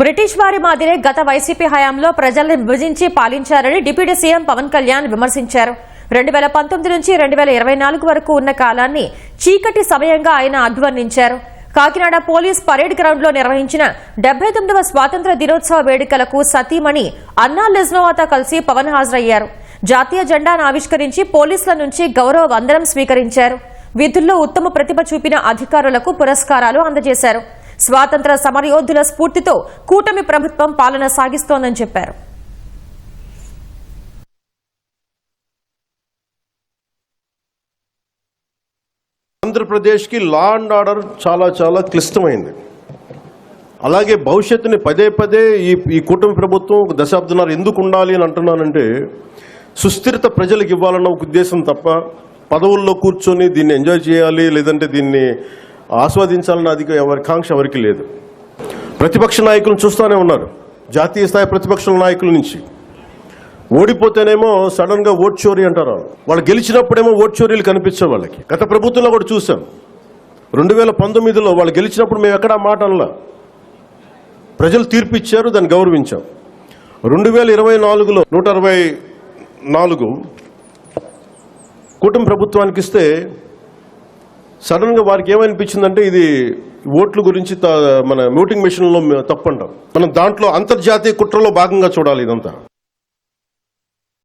British వారి మాదిరే గత వైసీపీ హయాంలో ప్రజల్ని విభజించి పాలించారని డిప్యూటీ సీఎం పవన్ కళ్యాణ్ విమర్శించారు. రెండు వేల పంతొమ్మిది నుంచి రెండు వేల ఇరవై నాలుగు వరకు ఉన్న కాలాన్ని చీకటి సమయంగా ఆయన అభివర్ణించారు కాకినాడ పోలీస్ పరేడ్ గ్రౌండ్లో నిర్వహించిన డెబ్బై తొమ్మిదవ స్వాతంత్ర దినోత్సవ వేడుకలకు సతీమణి అన్నా లెజ్నోవాతో కలిసి పవన్ హాజరయ్యారు. జాతీయ జెండాను ఆవిష్కరించి పోలీసుల నుంచి గౌరవ వందనం స్వీకరించారు. విధుల్లో ఉత్తమ ప్రతిభ చూపిన అధికారులకు పురస్కారాలు అందజేశారు. స్వాతంత్ర సమరయోధుల స్ఫూర్తితో కూటమి ప్రభుత్వం పాలన సాగిస్తోందని చెప్పారు. ఆంధ్రప్రదేశ్కి లా అండ్ ఆర్డర్ చాలా చాలా క్లిష్టమైంది. అలాగే భవిష్యత్తుని పదే పదే ఈ ఈ కూటమి ప్రభుత్వం ఒక దశాబ్దన్నర ఎందుకు ఉండాలి అని అంటున్నానంటే సుస్థిరత ప్రజలకు ఇవ్వాలన్న ఒక ఉద్దేశం తప్ప పదవుల్లో కూర్చొని దీన్ని ఎంజాయ్ చేయాలి లేదంటే దీన్ని ఆస్వాదించాలన్న అధిక ఎవరి కాంక్ష ఎవరికి లేదు. ప్రతిపక్ష నాయకులను చూస్తూనే ఉన్నారు. జాతీయ స్థాయి ప్రతిపక్ష నాయకుల నుంచి. ఓడిపోతేనేమో సడన్గా ఓట్ చోరీ అంటారు వాళ్ళు. వాళ్ళు గెలిచినప్పుడేమో ఓట్ చోరీలు కనిపించే వాళ్ళకి. గత ప్రభుత్వంలో కూడా చూసాం రెండు వేల పంతొమ్మిదిలో వాళ్ళు గెలిచినప్పుడు మేము ఎక్కడా మాట అనలా. ప్రజలు తీర్పు ఇచ్చారు దాన్ని గౌరవించాం. రెండు వేల ఇరవై నాలుగులో నూట అరవై నాలుగు కూటమి ప్రభుత్వానికి ఇస్తే సడన్గా వారికి ఏమనిపించిందంటే ఇది ఓట్ల గురించి త- మన మ్యూటింగ్ మిషన్లో తప్పంటాం మనం దాంట్లో అంతర్జాతీయ కుట్రలో భాగంగా చూడాలి ఇదంతా.